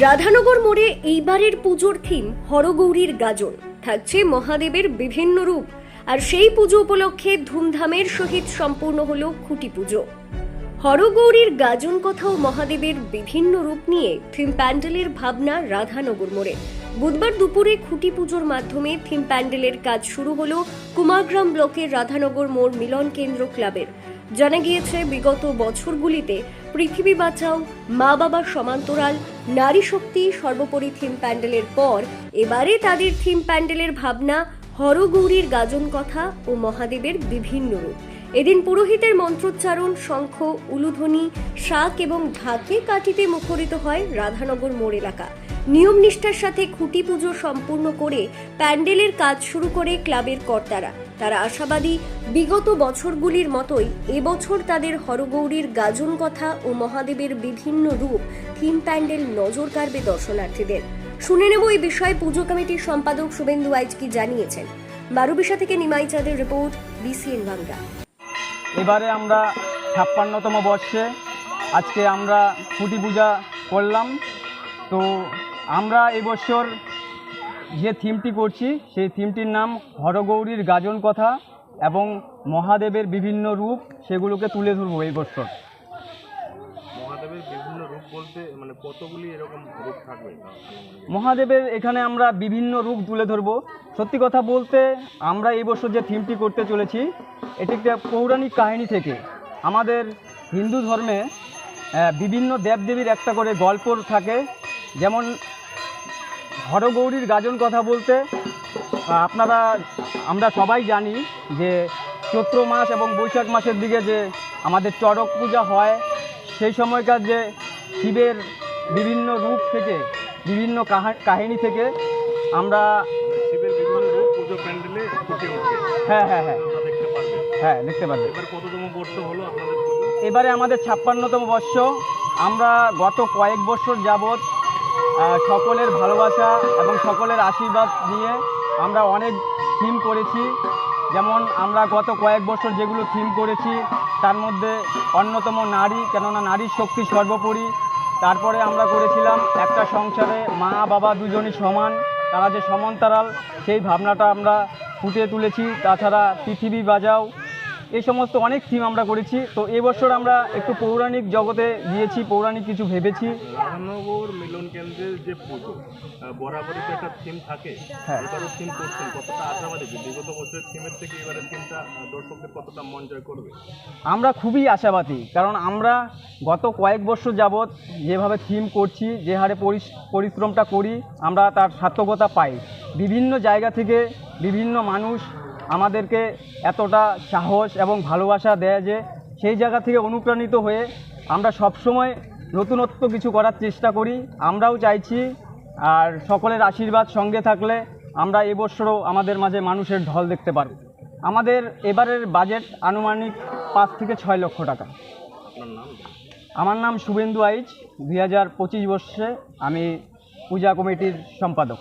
রাধানগর মোড়ে এইবারের পুজোর থিম হরগৌরীর গাজন। থাকছে মহাদেবের বিভিন্ন রূপ, আর সেই পুজো উপলক্ষে ধুমধামের সহিত সম্পূর্ণ হল খুঁটি পুজো। হরগৌরীর গাজন কথা ও মহাদেবের বিভিন্ন রূপ নিয়ে থিম প্যান্ডেলের ভাবনা রাধানগর মোড়ে। বুধবার দুপুরে খুঁটি পুজোর মাধ্যমে থিম প্যান্ডেলের কাজ শুরু হলো কুমারগ্রাম ব্লকের রাধানগর মোড় মিলন কেন্দ্র ক্লাবের। জানা গিয়েছে, বিগত বছরগুলিতে পৃথিবী বাঁচাও, মা বাবার সমান্তরাল, নারী শক্তি সর্বোপরি থিম প্যান্ডেলের পর এবারে তাদের থিম প্যান্ডেলের ভাবনা হরগৌরীর গাজন কথা ও মহাদেবের বিভিন্ন রূপ। এদিন পুরোহিতের মন্ত্রোচ্চারণ, শঙ্খ, উলুধ্বনি, শাক এবং ঢাকে কাঠিতে মুখরিত হয় রাধানগর মোড় এলাকা। নিয়ম নিষ্ঠার সাথে খুঁটি পুজো সম্পূর্ণ করে প্যান্ডেলের কাজ শুরু করে ক্লাবের কর্তারা। তারা আশাবাদী, বিগত বছরগুলির মতোই এবছর তাদের হরগৌরীর গাজন কথা ও মহাদেবের বিভিন্ন রূপ থিম প্যান্ডেল নজর কাড়বে দর্শনার্থীদের। শুনে নেব এই বিষয়ে পুজো কমিটির সম্পাদক শুভেন্দু আইজ কি জানিয়েছেন। বারুবিশা থেকে নিমাই চাঁদের রিপোর্ট, বিসিএন বাংলা। এবারে আমরা ছাপ্পান্নতম বর্ষে আজকে আমরা খুঁটি পূজা করলাম। তো আমরা এবছর যে থিমটি করছি সেই থিমটির নাম হরগৌরীর গাজন কথা এবং মহাদেবের বিভিন্ন রূপ সেগুলোকে তুলে ধরবো এই বছর মহাদেবের বিভিন্ন রূপ বলতে মানে কতগুলি এরকম রূপ থাকবে? মহাদেবের এখানে আমরা বিভিন্ন রূপ তুলে ধরবো। সত্যি কথা বলতে আমরা এই বছর যে থিমটি করতে চলেছি এটি একটা পৌরাণিক কাহিনী থেকে। আমাদের হিন্দু ধর্মে বিভিন্ন দেবদেবীর একটা করে গল্প থাকে যেমন হরগৌরীর গাজন কথা বলতে আপনারা আমরা সবাই জানি যে চৈত্র মাস এবং বৈশাখ মাসের দিকে যে আমাদের চড়ক পূজা হয় সেই সময়কার যে শিবের বিভিন্ন রূপ থেকে বিভিন্ন কাহা- কাহিনী থেকে আমরা শিবের বিভিন্ন রূপ পুজো প্যান্ডেলে হ্যাঁ হ্যাঁ হ্যাঁ। হ্যাঁ দেখতে পারবে এবার কততম বর্ষ হলো আপনাদের এবারে আমাদের ছাপ্পান্নতম বর্ষ। আমরা গত কয়েক বছর যাবৎ আহ, সকলের ভালোবাসা এবং সকলের আশীর্বাদ নিয়ে আমরা অনেক থিম করেছি। যেমন আমরা গত কয়েক বছর যেগুলো থিম করেছি, তার মধ্যে অন্যতম নারী, কেননা নারীর শক্তি সর্বোপরি। তারপরে আমরা করেছিলাম একটা সংসারে মা, বাবা দুজনই সমান, তারা যে সমান্তরাল সেই ভাবনাটা আমরা ফুটিয়ে তুলেছি। তাছাড়া পৃথিবী বাজাও এই সমস্ত অনেক থিম আমরা করেছি। তো এবছর আমরা একটু পৌরাণিক জগতে গিয়েছি পৌরাণিক কিছু ভেবেছি। রাধানগর মিলন কেন্দ্রের যে পুজো বরাবরই তো একটা থিম থাকে। হ্যাঁ। এবারও থিম করছেন কতটা আশাবাদী যে বিগত বছরের থিমের থেকে এবারে থিমটা দর্শকদের কতটা মন জয় করবে? আমরা খুবই আশাবাদী কারণ আমরা গত কয়েক বছর যাবৎ যেভাবে থিম করছি যে হারে পরিশ্রমটা করি আমরা তার সার্থকতা পাই। বিভিন্ন জায়গা থেকে বিভিন্ন মানুষ আমাদেরকে এতটা সাহস এবং ভালোবাসা দেয় যে সেই জায়গা থেকে অনুপ্রাণিত হয়ে আমরা সবসময় নতুনত্ব কিছু করার চেষ্টা করি। আমরাও চাইছি, আর সকলের আশীর্বাদ সঙ্গে থাকলে আমরা এবছরও আমাদের মাঝে মানুষের ঢল দেখতে পারব। আমাদের এবারের বাজেট আনুমানিক পাঁচ থেকে ছয় লক্ষ টাকা। আমার নাম শুভেন্দু আইচ। দুই হাজার পঁচিশ বর্ষে আমি পূজা কমিটির সম্পাদক।